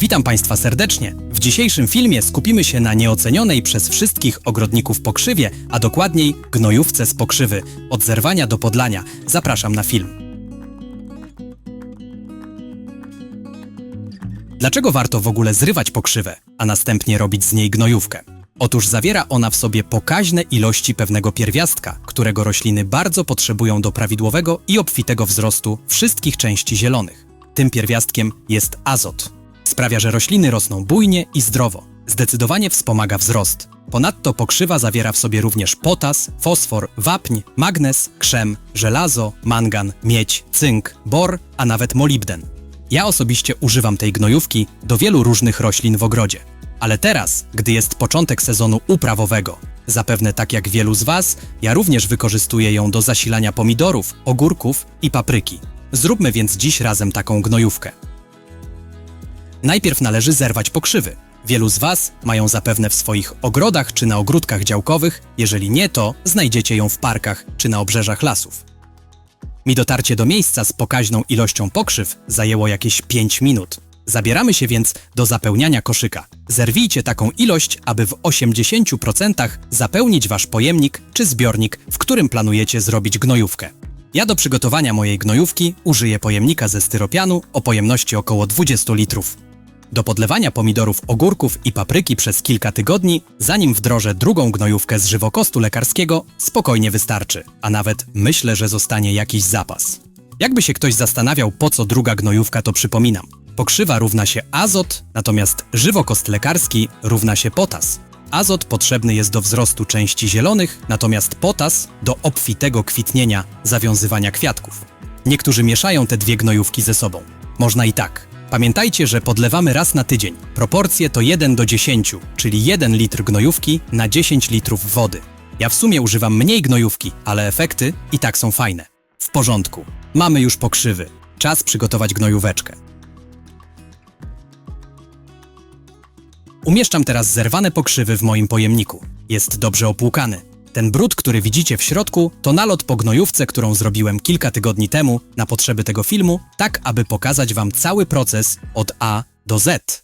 Witam Państwa serdecznie. W dzisiejszym filmie skupimy się na nieocenionej przez wszystkich ogrodników pokrzywie, a dokładniej gnojówce z pokrzywy. Od zerwania do podlania. Zapraszam na film. Dlaczego warto w ogóle zrywać pokrzywę, a następnie robić z niej gnojówkę? Otóż zawiera ona w sobie pokaźne ilości pewnego pierwiastka, którego rośliny bardzo potrzebują do prawidłowego i obfitego wzrostu wszystkich części zielonych. Tym pierwiastkiem jest azot. Sprawia, że rośliny rosną bujnie i zdrowo. Zdecydowanie wspomaga wzrost. Ponadto pokrzywa zawiera w sobie również potas, fosfor, wapń, magnez, krzem, żelazo, mangan, miedź, cynk, bor, a nawet molibden. Ja osobiście używam tej gnojówki do wielu różnych roślin w ogrodzie. Ale teraz, gdy jest początek sezonu uprawowego, zapewne tak jak wielu z Was, ja również wykorzystuję ją do zasilania pomidorów, ogórków i papryki. Zróbmy więc dziś razem taką gnojówkę. Najpierw należy zerwać pokrzywy. Wielu z Was mają zapewne w swoich ogrodach czy na ogródkach działkowych, jeżeli nie, to znajdziecie ją w parkach czy na obrzeżach lasów. Mi dotarcie do miejsca z pokaźną ilością pokrzyw zajęło jakieś 5 minut. Zabieramy się więc do zapełniania koszyka. Zerwijcie taką ilość, aby w 80% zapełnić wasz pojemnik czy zbiornik, w którym planujecie zrobić gnojówkę. Ja do przygotowania mojej gnojówki użyję pojemnika ze styropianu o pojemności około 20 litrów. Do podlewania pomidorów, ogórków i papryki przez kilka tygodni, zanim wdrożę drugą gnojówkę z żywokostu lekarskiego, spokojnie wystarczy, a nawet myślę, że zostanie jakiś zapas. Jakby się ktoś zastanawiał, po co druga gnojówka, to przypominam. Pokrzywa równa się azot, natomiast żywokost lekarski równa się potas. Azot potrzebny jest do wzrostu części zielonych, natomiast potas do obfitego kwitnienia, zawiązywania kwiatków. Niektórzy mieszają te dwie gnojówki ze sobą. Można i tak. Pamiętajcie, że podlewamy raz na tydzień. Proporcje to 1 do 10, czyli 1 litr gnojówki na 10 litrów wody. Ja w sumie używam mniej gnojówki, ale efekty i tak są fajne. W porządku. Mamy już pokrzywy. Czas przygotować gnojóweczkę. Umieszczam teraz zerwane pokrzywy w moim pojemniku. Jest dobrze opłukany. Ten brud, który widzicie w środku, to nalot po gnojówce, którą zrobiłem kilka tygodni temu na potrzeby tego filmu, tak aby pokazać Wam cały proces od A do Z.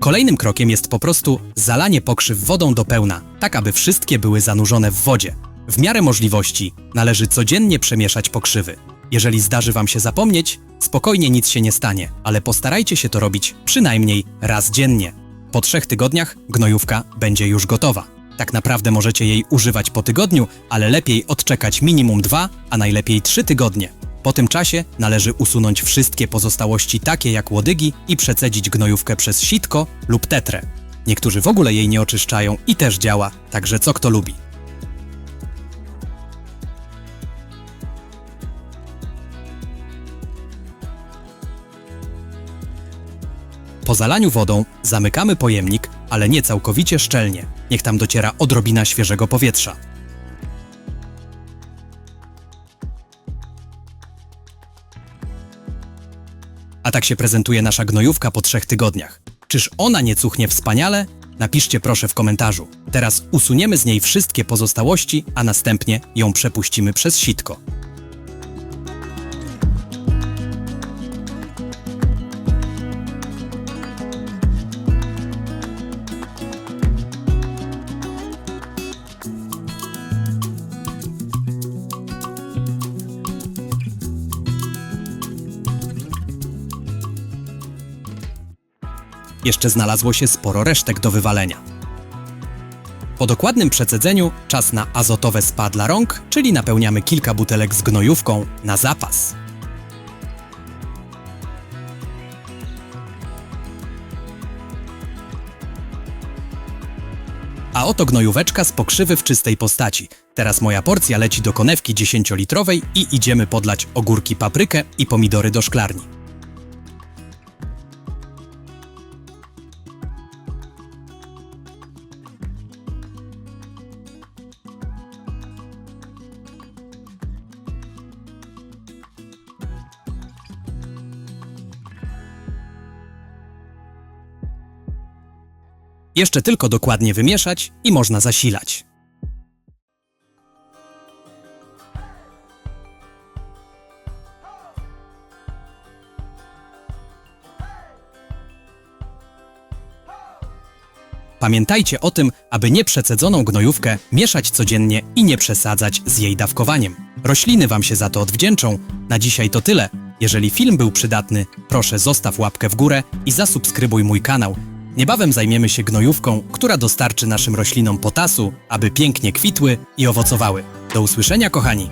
Kolejnym krokiem jest po prostu zalanie pokrzyw wodą do pełna, tak aby wszystkie były zanurzone w wodzie. W miarę możliwości należy codziennie przemieszać pokrzywy. Jeżeli zdarzy Wam się zapomnieć, spokojnie nic się nie stanie, ale postarajcie się to robić przynajmniej raz dziennie. Po trzech tygodniach gnojówka będzie już gotowa. Tak naprawdę możecie jej używać po tygodniu, ale lepiej odczekać minimum dwa, a najlepiej trzy tygodnie. Po tym czasie należy usunąć wszystkie pozostałości takie jak łodygi i przecedzić gnojówkę przez sitko lub tetrę. Niektórzy w ogóle jej nie oczyszczają i też działa, także co kto lubi. Po zalaniu wodą zamykamy pojemnik, ale nie całkowicie szczelnie. Niech tam dociera odrobina świeżego powietrza. A tak się prezentuje nasza gnojówka po trzech tygodniach. Czyż ona nie cuchnie wspaniale? Napiszcie proszę w komentarzu. Teraz usuniemy z niej wszystkie pozostałości, a następnie ją przepuścimy przez sitko. Jeszcze znalazło się sporo resztek do wywalenia. Po dokładnym przecedzeniu czas na azotowe spa dla rąk, czyli napełniamy kilka butelek z gnojówką na zapas. A oto gnojóweczka z pokrzywy w czystej postaci. Teraz moja porcja leci do konewki 10-litrowej i idziemy podlać ogórki, paprykę i pomidory do szklarni. Jeszcze tylko dokładnie wymieszać i można zasilać. Pamiętajcie o tym, aby nieprzecedzoną gnojówkę mieszać codziennie i nie przesadzać z jej dawkowaniem. Rośliny Wam się za to odwdzięczą. Na dzisiaj to tyle. Jeżeli film był przydatny, proszę zostaw łapkę w górę i zasubskrybuj mój kanał. Niebawem zajmiemy się gnojówką, która dostarczy naszym roślinom potasu, aby pięknie kwitły i owocowały. Do usłyszenia, kochani!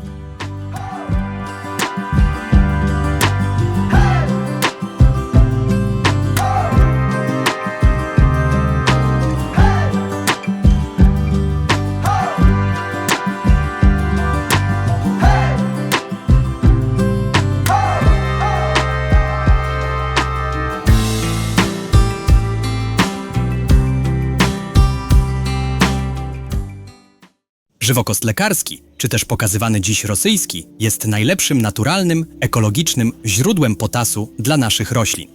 Żywokost lekarski, czy też pokazywany dziś rosyjski, jest najlepszym naturalnym, ekologicznym źródłem potasu dla naszych roślin.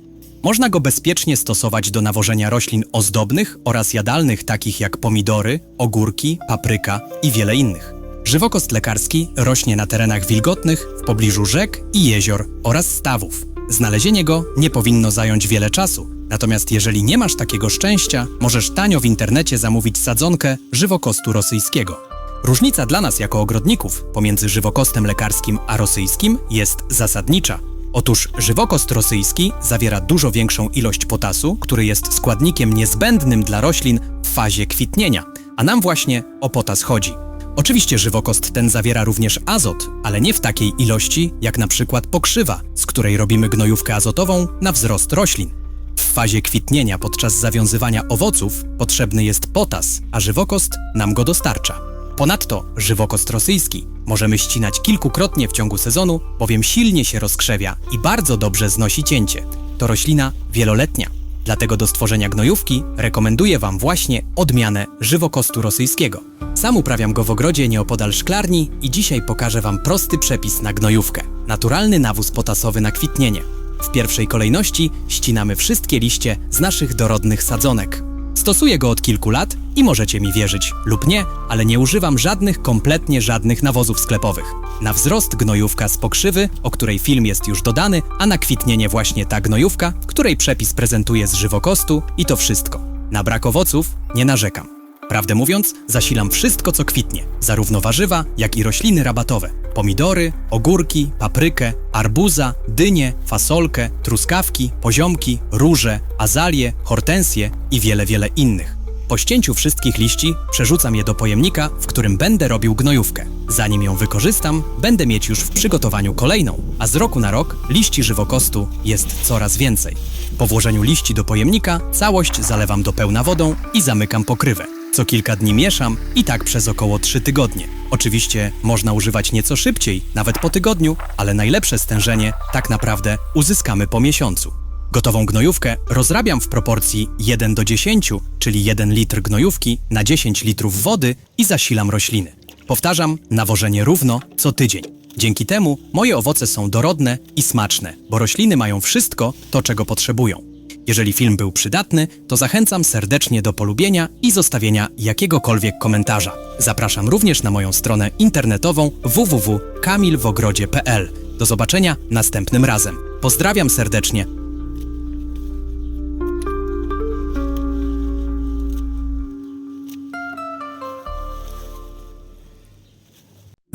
Można go bezpiecznie stosować do nawożenia roślin ozdobnych oraz jadalnych, takich jak pomidory, ogórki, papryka i wiele innych. Żywokost lekarski rośnie na terenach wilgotnych, w pobliżu rzek i jezior oraz stawów. Znalezienie go nie powinno zająć wiele czasu, natomiast jeżeli nie masz takiego szczęścia, możesz tanio w internecie zamówić sadzonkę żywokostu rosyjskiego. Różnica dla nas jako ogrodników pomiędzy żywokostem lekarskim a rosyjskim jest zasadnicza. Otóż żywokost rosyjski zawiera dużo większą ilość potasu, który jest składnikiem niezbędnym dla roślin w fazie kwitnienia, a nam właśnie o potas chodzi. Oczywiście żywokost ten zawiera również azot, ale nie w takiej ilości jak na przykład pokrzywa, z której robimy gnojówkę azotową na wzrost roślin. W fazie kwitnienia podczas zawiązywania owoców potrzebny jest potas, a żywokost nam go dostarcza. Ponadto żywokost rosyjski możemy ścinać kilkukrotnie w ciągu sezonu, bowiem silnie się rozkrzewia i bardzo dobrze znosi cięcie. To roślina wieloletnia. Dlatego do stworzenia gnojówki rekomenduję Wam właśnie odmianę żywokostu rosyjskiego. Sam uprawiam go w ogrodzie nieopodal szklarni i dzisiaj pokażę Wam prosty przepis na gnojówkę. Naturalny nawóz potasowy na kwitnienie. W pierwszej kolejności ścinamy wszystkie liście z naszych dorodnych sadzonek. Stosuję go od kilku lat i możecie mi wierzyć lub nie, ale nie używam żadnych, kompletnie żadnych nawozów sklepowych. Na wzrost gnojówka z pokrzywy, o której film jest już dodany, a na kwitnienie właśnie ta gnojówka, której przepis prezentuje z żywokostu i to wszystko. Na brak owoców nie narzekam. Prawdę mówiąc, zasilam wszystko, co kwitnie, zarówno warzywa, jak i rośliny rabatowe. Pomidory, ogórki, paprykę, arbuza, dynie, fasolkę, truskawki, poziomki, róże, azalie, hortensje i wiele, wiele innych. Po ścięciu wszystkich liści przerzucam je do pojemnika, w którym będę robił gnojówkę. Zanim ją wykorzystam, będę mieć już w przygotowaniu kolejną, a z roku na rok liści żywokostu jest coraz więcej. Po włożeniu liści do pojemnika całość zalewam do pełna wodą i zamykam pokrywę. Co kilka dni mieszam i tak przez około 3 tygodnie. Oczywiście można używać nieco szybciej, nawet po tygodniu, ale najlepsze stężenie tak naprawdę uzyskamy po miesiącu. Gotową gnojówkę rozrabiam w proporcji 1 do 10, czyli 1 litr gnojówki na 10 litrów wody i zasilam rośliny. Powtarzam, nawożenie równo co tydzień. Dzięki temu moje owoce są dorodne i smaczne, bo rośliny mają wszystko to, czego potrzebują. Jeżeli film był przydatny, to zachęcam serdecznie do polubienia i zostawienia jakiegokolwiek komentarza. Zapraszam również na moją stronę internetową www.kamilwogrodzie.pl. Do zobaczenia następnym razem. Pozdrawiam serdecznie.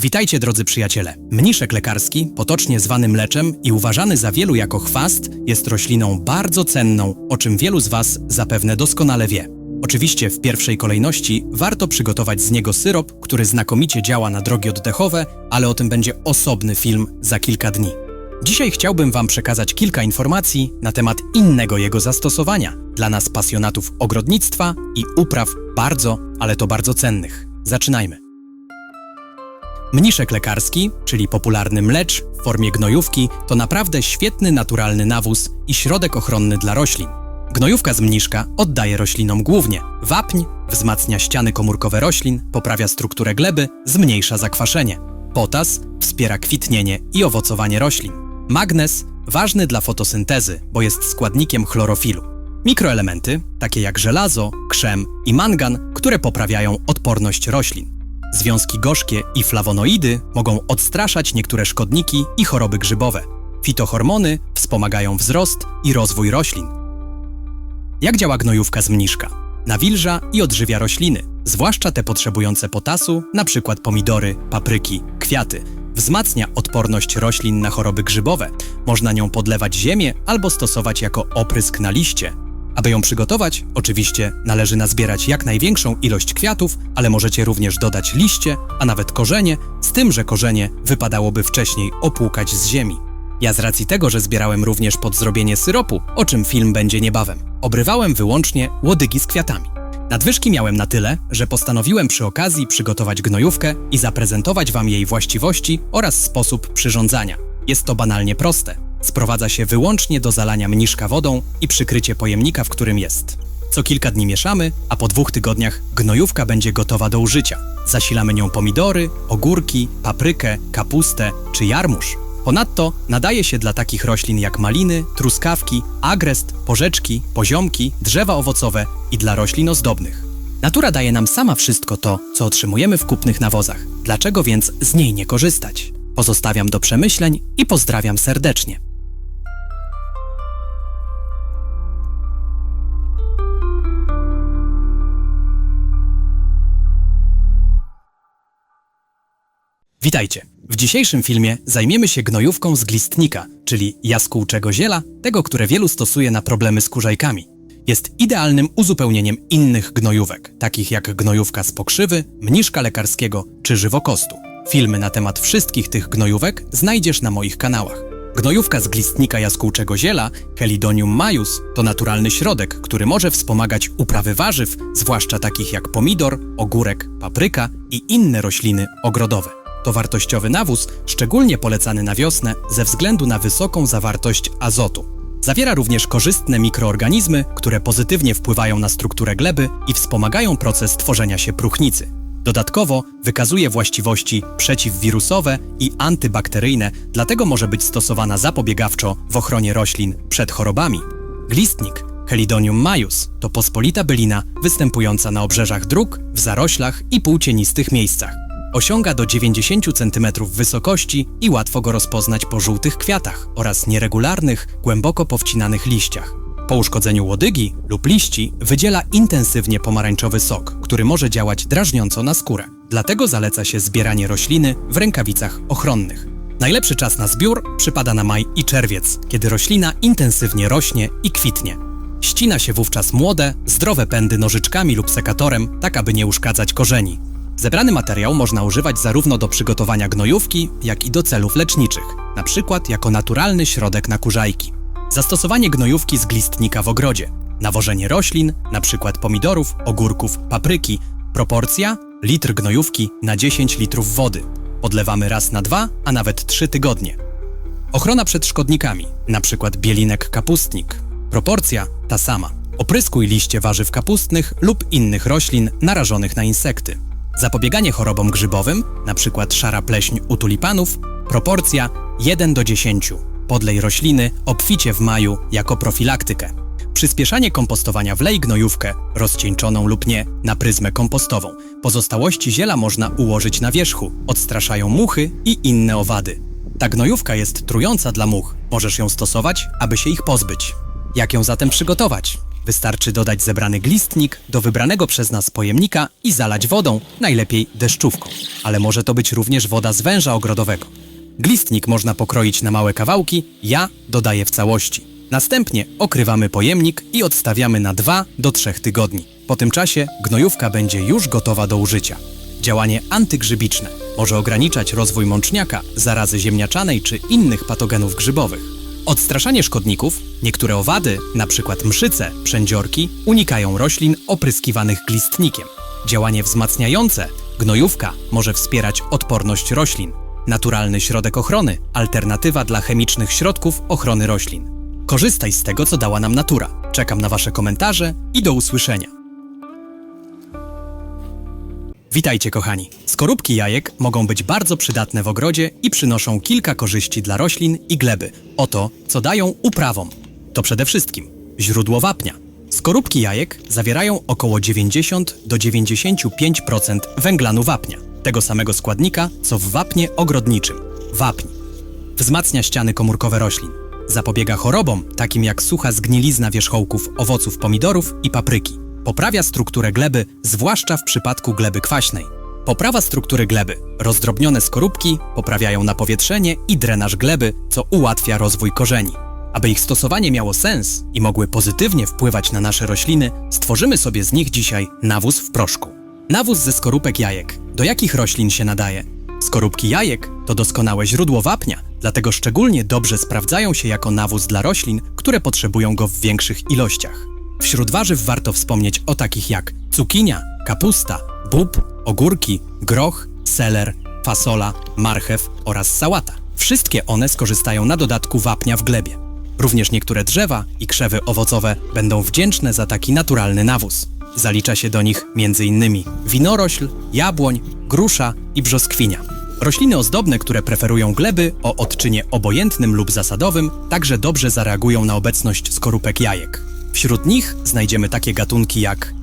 Witajcie drodzy przyjaciele. Mniszek lekarski, potocznie zwany mleczem i uważany za wielu jako chwast, jest rośliną bardzo cenną, o czym wielu z Was zapewne doskonale wie. Oczywiście w pierwszej kolejności warto przygotować z niego syrop, który znakomicie działa na drogi oddechowe, ale o tym będzie osobny film za kilka dni. Dzisiaj chciałbym Wam przekazać kilka informacji na temat innego jego zastosowania dla nas pasjonatów ogrodnictwa i upraw bardzo, ale to bardzo cennych. Zaczynajmy. Mniszek lekarski, czyli popularny mlecz w formie gnojówki, to naprawdę świetny naturalny nawóz i środek ochronny dla roślin. Gnojówka z mniszka oddaje roślinom głównie wapń, wzmacnia ściany komórkowe roślin, poprawia strukturę gleby, zmniejsza zakwaszenie. Potas wspiera kwitnienie i owocowanie roślin. Magnez ważny dla fotosyntezy, bo jest składnikiem chlorofilu. Mikroelementy, takie jak żelazo, krzem i mangan, które poprawiają odporność roślin. Związki gorzkie i flawonoidy mogą odstraszać niektóre szkodniki i choroby grzybowe. Fitohormony wspomagają wzrost i rozwój roślin. Jak działa gnojówka z mniszka? Nawilża i odżywia rośliny, zwłaszcza te potrzebujące potasu, np. pomidory, papryki, kwiaty. Wzmacnia odporność roślin na choroby grzybowe. Można nią podlewać ziemię albo stosować jako oprysk na liście. Aby ją przygotować, oczywiście należy nazbierać jak największą ilość kwiatów, ale możecie również dodać liście, a nawet korzenie, z tym, że korzenie wypadałoby wcześniej opłukać z ziemi. Ja z racji tego, że zbierałem również pod zrobienie syropu, o czym film będzie niebawem, obrywałem wyłącznie łodygi z kwiatami. Nadwyżki miałem na tyle, że postanowiłem przy okazji przygotować gnojówkę i zaprezentować Wam jej właściwości oraz sposób przyrządzania. Jest to banalnie proste. Sprowadza się wyłącznie do zalania mniszka wodą i przykrycie pojemnika, w którym jest. Co kilka dni mieszamy, a po dwóch tygodniach gnojówka będzie gotowa do użycia. Zasilamy nią pomidory, ogórki, paprykę, kapustę czy jarmuż. Ponadto nadaje się dla takich roślin jak maliny, truskawki, agrest, porzeczki, poziomki, drzewa owocowe i dla roślin ozdobnych. Natura daje nam sama wszystko to, co otrzymujemy w kupnych nawozach. Dlaczego więc z niej nie korzystać? Pozostawiam do przemyśleń i pozdrawiam serdecznie. Witajcie! W dzisiejszym filmie zajmiemy się gnojówką z glistnika, czyli jaskółczego ziela, tego, które wielu stosuje na problemy z kurzajkami. Jest idealnym uzupełnieniem innych gnojówek, takich jak gnojówka z pokrzywy, mniszka lekarskiego czy żywokostu. Filmy na temat wszystkich tych gnojówek znajdziesz na moich kanałach. Gnojówka z glistnika jaskółczego ziela, Helidonium majus, to naturalny środek, który może wspomagać uprawy warzyw, zwłaszcza takich jak pomidor, ogórek, papryka i inne rośliny ogrodowe. To wartościowy nawóz, szczególnie polecany na wiosnę ze względu na wysoką zawartość azotu. Zawiera również korzystne mikroorganizmy, które pozytywnie wpływają na strukturę gleby i wspomagają proces tworzenia się próchnicy. Dodatkowo wykazuje właściwości przeciwwirusowe i antybakteryjne, dlatego może być stosowana zapobiegawczo w ochronie roślin przed chorobami. Glistnik Helidonium majus to pospolita bylina występująca na obrzeżach dróg, w zaroślach i półcienistych miejscach. Osiąga do 90 cm wysokości i łatwo go rozpoznać po żółtych kwiatach oraz nieregularnych, głęboko powcinanych liściach. Po uszkodzeniu łodygi lub liści wydziela intensywnie pomarańczowy sok, który może działać drażniąco na skórę. Dlatego zaleca się zbieranie rośliny w rękawicach ochronnych. Najlepszy czas na zbiór przypada na maj i czerwiec, kiedy roślina intensywnie rośnie i kwitnie. Ścina się wówczas młode, zdrowe pędy nożyczkami lub sekatorem, tak aby nie uszkadzać korzeni. Zebrany materiał można używać zarówno do przygotowania gnojówki, jak i do celów leczniczych, na przykład jako naturalny środek na kurzajki. Zastosowanie gnojówki z glistnika w ogrodzie. Nawożenie roślin, np. pomidorów, ogórków, papryki. Proporcja litr gnojówki na 10 litrów wody. Podlewamy raz na dwa, a nawet trzy tygodnie. Ochrona przed szkodnikami, np. bielinek kapustnik. Proporcja ta sama. Opryskuj liście warzyw kapustnych lub innych roślin narażonych na insekty. Zapobieganie chorobom grzybowym, np. szara pleśń u tulipanów, proporcja 1 do 10. Podlej rośliny obficie w maju jako profilaktykę. Przyspieszanie kompostowania wlej gnojówkę, rozcieńczoną lub nie, na pryzmę kompostową. Pozostałości ziela można ułożyć na wierzchu, odstraszają muchy i inne owady. Ta gnojówka jest trująca dla much, możesz ją stosować, aby się ich pozbyć. Jak ją zatem przygotować? Wystarczy dodać zebrany glistnik do wybranego przez nas pojemnika i zalać wodą, najlepiej deszczówką. Ale może to być również woda z węża ogrodowego. Glistnik można pokroić na małe kawałki, ja dodaję w całości. Następnie okrywamy pojemnik i odstawiamy na 2 do 3 tygodni. Po tym czasie gnojówka będzie już gotowa do użycia. Działanie antygrzybiczne może ograniczać rozwój mączniaka, zarazy ziemniaczanej czy innych patogenów grzybowych. Odstraszanie szkodników, niektóre owady, np. mszyce, przędziorki, unikają roślin opryskiwanych glistnikiem. Działanie wzmacniające, gnojówka może wspierać odporność roślin. Naturalny środek ochrony, alternatywa dla chemicznych środków ochrony roślin. Korzystaj z tego, co dała nam natura. Czekam na Wasze komentarze i do usłyszenia. Witajcie kochani. Skorupki jajek mogą być bardzo przydatne w ogrodzie i przynoszą kilka korzyści dla roślin i gleby. Oto, co dają uprawom. To przede wszystkim źródło wapnia. Skorupki jajek zawierają około 90 do 95% węglanu wapnia, tego samego składnika co w wapnie ogrodniczym wapń. Wzmacnia ściany komórkowe roślin. Zapobiega chorobom, takim jak sucha zgnilizna wierzchołków owoców pomidorów i papryki. Poprawia strukturę gleby, zwłaszcza w przypadku gleby kwaśnej. Poprawa struktury gleby. Rozdrobnione skorupki poprawiają napowietrzenie i drenaż gleby, co ułatwia rozwój korzeni. Aby ich stosowanie miało sens i mogły pozytywnie wpływać na nasze rośliny, stworzymy sobie z nich dzisiaj nawóz w proszku. Nawóz ze skorupek jajek. Do jakich roślin się nadaje? Skorupki jajek to doskonałe źródło wapnia, dlatego szczególnie dobrze sprawdzają się jako nawóz dla roślin, które potrzebują go w większych ilościach. Wśród warzyw warto wspomnieć o takich jak cukinia, kapusta, bób, ogórki, groch, seler, fasola, marchew oraz sałata. Wszystkie one skorzystają na dodatku wapnia w glebie. Również niektóre drzewa i krzewy owocowe będą wdzięczne za taki naturalny nawóz. Zalicza się do nich m.in. winorośl, jabłoń, grusza i brzoskwinia. Rośliny ozdobne, które preferują gleby o odczynie obojętnym lub zasadowym, także dobrze zareagują na obecność skorupek jajek. Wśród nich znajdziemy takie gatunki jak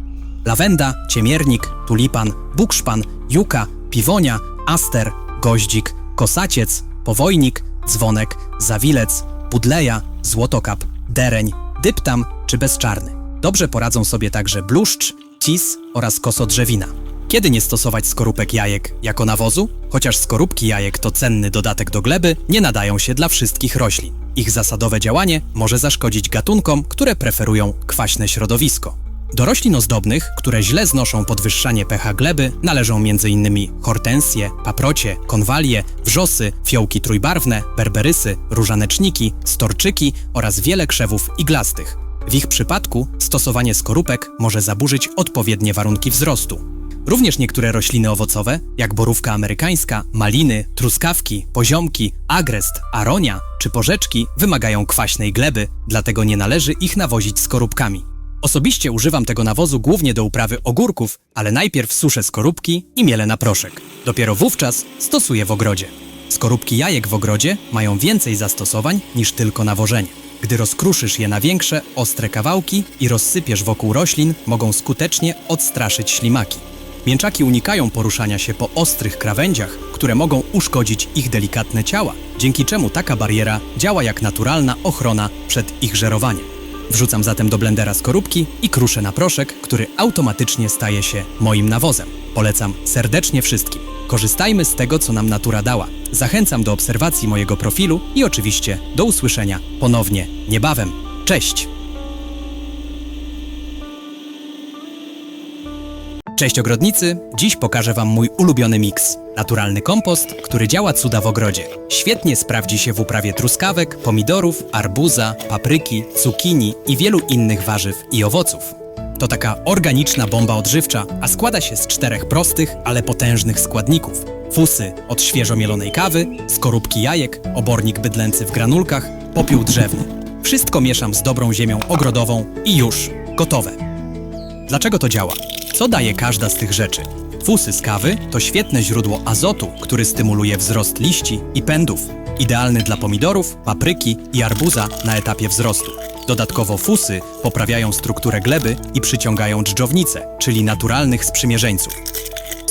lawenda, ciemiernik, tulipan, bukszpan, juka, piwonia, aster, goździk, kosaciec, powojnik, dzwonek, zawilec, budleja, złotokap, dereń, dyptam czy bezczarny. Dobrze poradzą sobie także bluszcz, cis oraz kosodrzewina. Kiedy nie stosować skorupek jajek jako nawozu? Chociaż skorupki jajek to cenny dodatek do gleby, nie nadają się dla wszystkich roślin. Ich zasadowe działanie może zaszkodzić gatunkom, które preferują kwaśne środowisko. Do roślin ozdobnych, które źle znoszą podwyższanie pH gleby, należą m.in. hortensje, paprocie, konwalie, wrzosy, fiołki trójbarwne, berberysy, różaneczniki, storczyki oraz wiele krzewów iglastych. W ich przypadku stosowanie skorupek może zaburzyć odpowiednie warunki wzrostu. Również niektóre rośliny owocowe, jak borówka amerykańska, maliny, truskawki, poziomki, agrest, aronia czy porzeczki, wymagają kwaśnej gleby, dlatego nie należy ich nawozić skorupkami. Osobiście używam tego nawozu głównie do uprawy ogórków, ale najpierw suszę skorupki i mielę na proszek. Dopiero wówczas stosuję w ogrodzie. Skorupki jajek w ogrodzie mają więcej zastosowań niż tylko nawożenie. Gdy rozkruszysz je na większe, ostre kawałki i rozsypiesz wokół roślin, mogą skutecznie odstraszyć ślimaki. Mięczaki unikają poruszania się po ostrych krawędziach, które mogą uszkodzić ich delikatne ciała, dzięki czemu taka bariera działa jak naturalna ochrona przed ich żerowaniem. Wrzucam zatem do blendera skorupki i kruszę na proszek, który automatycznie staje się moim nawozem. Polecam serdecznie wszystkim. Korzystajmy z tego, co nam natura dała. Zachęcam do obserwacji mojego profilu i oczywiście do usłyszenia ponownie niebawem. Cześć! Cześć ogrodnicy! Dziś pokażę Wam mój ulubiony miks. Naturalny kompost, który działa cuda w ogrodzie. Świetnie sprawdzi się w uprawie truskawek, pomidorów, arbuza, papryki, cukinii i wielu innych warzyw i owoców. To taka organiczna bomba odżywcza, a składa się z czterech prostych, ale potężnych składników. Fusy od świeżo mielonej kawy, skorupki jajek, obornik bydlęcy w granulkach, popiół drzewny. Wszystko mieszam z dobrą ziemią ogrodową i już gotowe. Dlaczego to działa? Co daje każda z tych rzeczy? Fusy z kawy to świetne źródło azotu, który stymuluje wzrost liści i pędów. Idealny dla pomidorów, papryki i arbuza na etapie wzrostu. Dodatkowo fusy poprawiają strukturę gleby i przyciągają dżdżownice, czyli naturalnych sprzymierzeńców.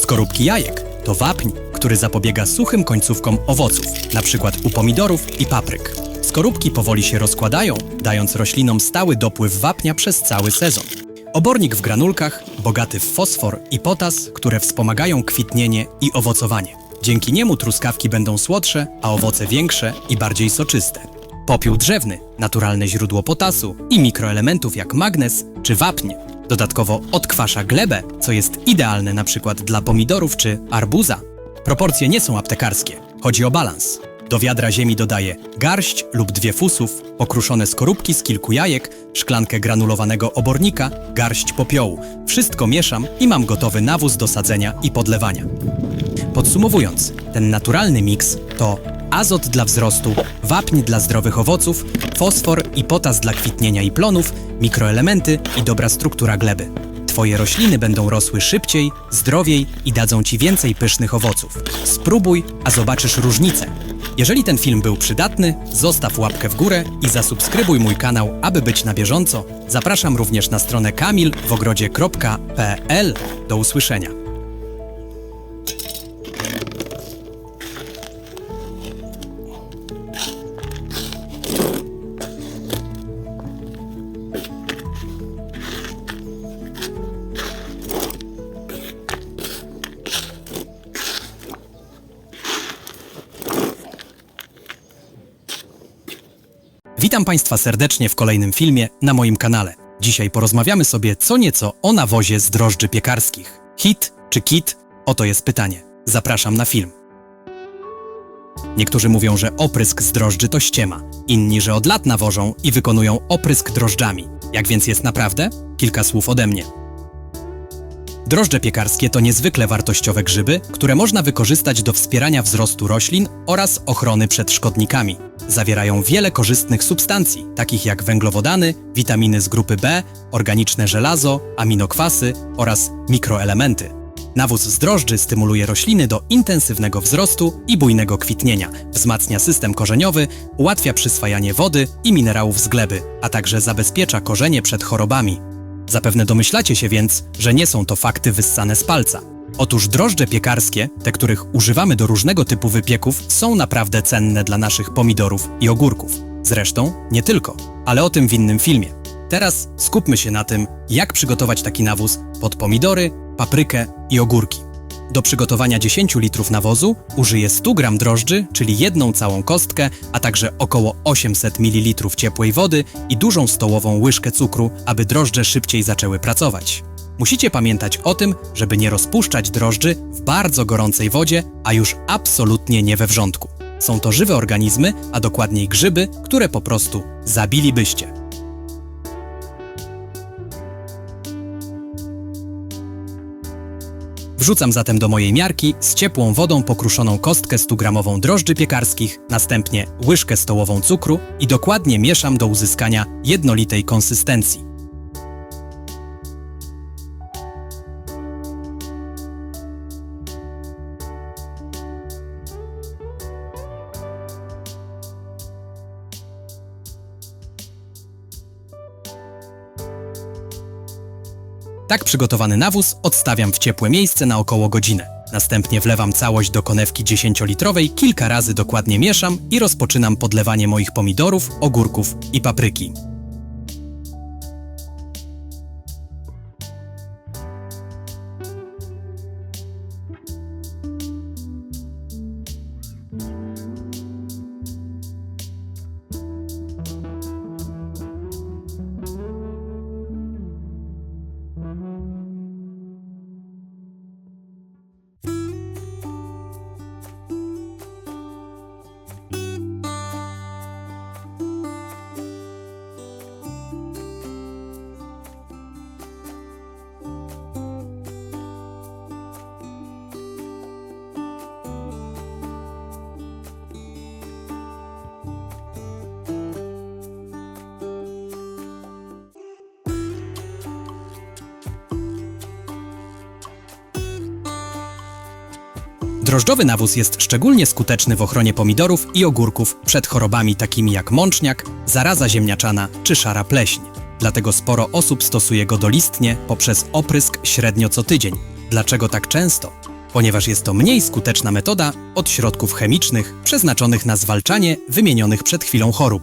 Skorupki jajek to wapń, który zapobiega suchym końcówkom owoców, np. u pomidorów i papryk. Skorupki powoli się rozkładają, dając roślinom stały dopływ wapnia przez cały sezon. Obornik w granulkach, bogaty w fosfor i potas, które wspomagają kwitnienie i owocowanie. Dzięki niemu truskawki będą słodsze, a owoce większe i bardziej soczyste. Popiół drzewny, naturalne źródło potasu i mikroelementów jak magnez czy wapń. Dodatkowo odkwasza glebę, co jest idealne na przykład dla pomidorów czy arbuza. Proporcje nie są aptekarskie, chodzi o balans. Do wiadra ziemi dodaję garść lub dwie fusów, pokruszone skorupki z kilku jajek, szklankę granulowanego obornika, garść popiołu. Wszystko mieszam i mam gotowy nawóz do sadzenia i podlewania. Podsumowując, ten naturalny miks to azot dla wzrostu, wapń dla zdrowych owoców, fosfor i potas dla kwitnienia i plonów, mikroelementy i dobra struktura gleby. Twoje rośliny będą rosły szybciej, zdrowiej i dadzą Ci więcej pysznych owoców. Spróbuj, a zobaczysz różnicę. Jeżeli ten film był przydatny, zostaw łapkę w górę i zasubskrybuj mój kanał, aby być na bieżąco. Zapraszam również na stronę kamilwogrodzie.pl. Do usłyszenia. Witam Państwa serdecznie w kolejnym filmie na moim kanale. Dzisiaj porozmawiamy sobie co nieco o nawozie z drożdży piekarskich. Hit czy kit? Oto jest pytanie. Zapraszam na film. Niektórzy mówią, że oprysk z drożdży to ściema, inni, że od lat nawożą i wykonują oprysk drożdżami. Jak więc jest naprawdę? Kilka słów ode mnie. Drożdże piekarskie to niezwykle wartościowe grzyby, które można wykorzystać do wspierania wzrostu roślin oraz ochrony przed szkodnikami. Zawierają wiele korzystnych substancji, takich jak węglowodany, witaminy z grupy B, organiczne żelazo, aminokwasy oraz mikroelementy. Nawóz z drożdży stymuluje rośliny do intensywnego wzrostu i bujnego kwitnienia, wzmacnia system korzeniowy, ułatwia przyswajanie wody i minerałów z gleby, a także zabezpiecza korzenie przed chorobami. Zapewne domyślacie się więc, że nie są to fakty wyssane z palca. Otóż drożdże piekarskie, te których używamy do różnego typu wypieków, są naprawdę cenne dla naszych pomidorów i ogórków. Zresztą nie tylko, ale o tym w innym filmie. Teraz skupmy się na tym, jak przygotować taki nawóz pod pomidory, paprykę i ogórki. Do przygotowania 10 litrów nawozu użyję 100 g drożdży, czyli jedną całą kostkę, a także około 800 ml ciepłej wody i dużą stołową łyżkę cukru, aby drożdże szybciej zaczęły pracować. Musicie pamiętać o tym, żeby nie rozpuszczać drożdży w bardzo gorącej wodzie, a już absolutnie nie we wrzątku. Są to żywe organizmy, a dokładniej grzyby, które po prostu zabilibyście. Wrzucam zatem do mojej miarki z ciepłą wodą pokruszoną kostkę 100-gramową drożdży piekarskich, następnie łyżkę stołową cukru i dokładnie mieszam do uzyskania jednolitej konsystencji. Tak przygotowany nawóz odstawiam w ciepłe miejsce na około godzinę. Następnie wlewam całość do konewki 10-litrowej, kilka razy dokładnie mieszam i rozpoczynam podlewanie moich pomidorów, ogórków i papryki. Drożdżowy nawóz jest szczególnie skuteczny w ochronie pomidorów i ogórków przed chorobami takimi jak mączniak, zaraza ziemniaczana czy szara pleśń. Dlatego sporo osób stosuje go dolistnie poprzez oprysk średnio co tydzień. Dlaczego tak często? Ponieważ jest to mniej skuteczna metoda od środków chemicznych przeznaczonych na zwalczanie wymienionych przed chwilą chorób.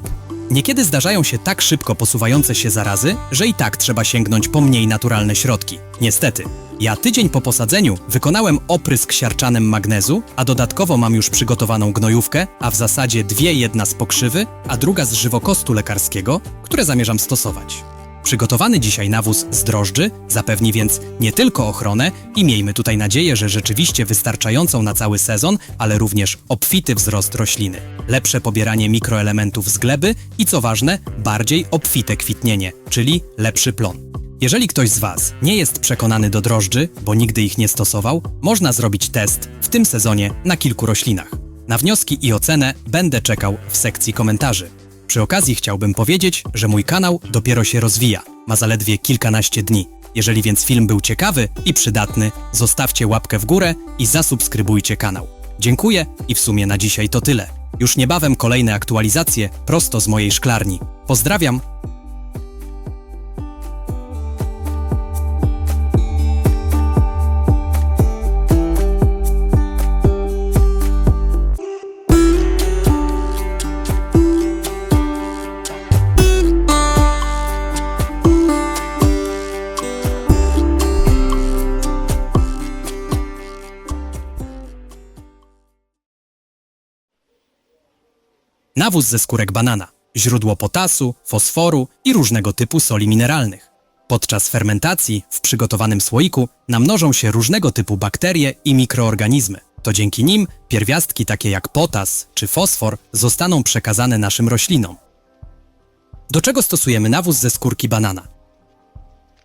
Niekiedy zdarzają się tak szybko posuwające się zarazy, że i tak trzeba sięgnąć po mniej naturalne środki. Niestety, ja tydzień po posadzeniu wykonałem oprysk siarczanem magnezu, a dodatkowo mam już przygotowaną gnojówkę, a w zasadzie dwie jedna z pokrzywy, a druga z żywokostu lekarskiego, które zamierzam stosować. Przygotowany dzisiaj nawóz z drożdży zapewni więc nie tylko ochronę i miejmy tutaj nadzieję, że rzeczywiście wystarczającą na cały sezon, ale również obfity wzrost rośliny, lepsze pobieranie mikroelementów z gleby i co ważne, bardziej obfite kwitnienie, czyli lepszy plon. Jeżeli ktoś z Was nie jest przekonany do drożdży, bo nigdy ich nie stosował, można zrobić test w tym sezonie na kilku roślinach. Na wnioski i ocenę będę czekał w sekcji komentarzy. Przy okazji chciałbym powiedzieć, że mój kanał dopiero się rozwija, ma zaledwie kilkanaście dni. Jeżeli więc film był ciekawy i przydatny, zostawcie łapkę w górę i zasubskrybujcie kanał. Dziękuję i w sumie na dzisiaj to tyle. Już niebawem kolejne aktualizacje prosto z mojej szklarni. Pozdrawiam! Nawóz ze skórek banana, źródło potasu, fosforu i różnego typu soli mineralnych. Podczas fermentacji w przygotowanym słoiku namnożą się różnego typu bakterie i mikroorganizmy. To dzięki nim pierwiastki takie jak potas czy fosfor zostaną przekazane naszym roślinom. Do czego stosujemy nawóz ze skórki banana?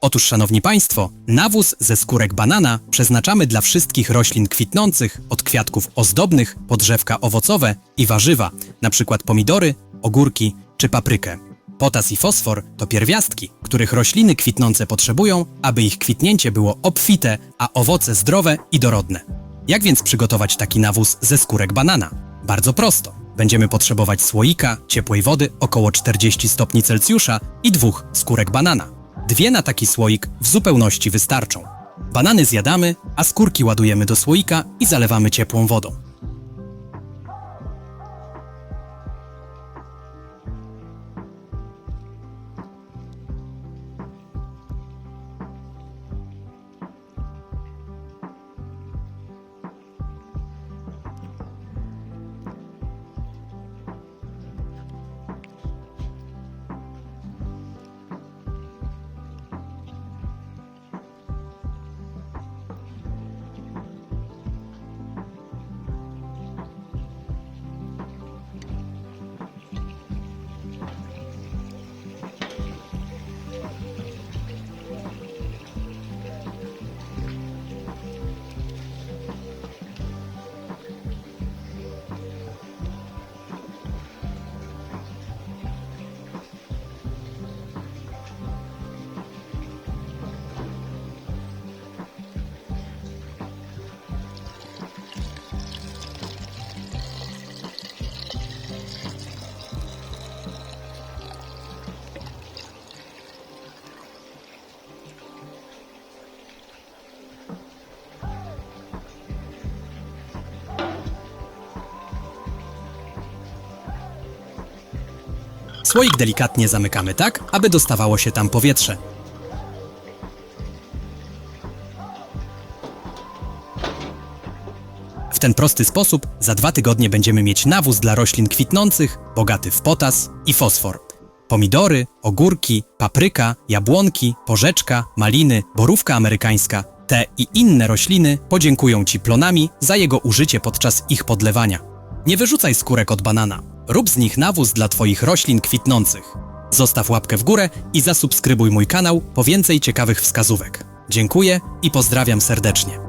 Otóż, szanowni państwo, nawóz ze skórek banana przeznaczamy dla wszystkich roślin kwitnących, od kwiatków ozdobnych, po drzewka owocowe i warzywa, np. pomidory, ogórki czy paprykę. Potas i fosfor to pierwiastki, których rośliny kwitnące potrzebują, aby ich kwitnięcie było obfite, a owoce zdrowe i dorodne. Jak więc przygotować taki nawóz ze skórek banana? Bardzo prosto. Będziemy potrzebować słoika, ciepłej wody około 40 stopni Celsjusza i dwóch skórek banana. Dwie na taki słoik w zupełności wystarczą. Banany zjadamy, a skórki ładujemy do słoika i zalewamy ciepłą wodą. Słoik delikatnie zamykamy tak, aby dostawało się tam powietrze. W ten prosty sposób za dwa tygodnie będziemy mieć nawóz dla roślin kwitnących, bogaty w potas i fosfor. Pomidory, ogórki, papryka, jabłonki, porzeczka, maliny, borówka amerykańska. Te i inne rośliny podziękują Ci plonami za jego użycie podczas ich podlewania. Nie wyrzucaj skórek od banana. Rób z nich nawóz dla Twoich roślin kwitnących. Zostaw łapkę w górę i zasubskrybuj mój kanał po więcej ciekawych wskazówek. Dziękuję i pozdrawiam serdecznie.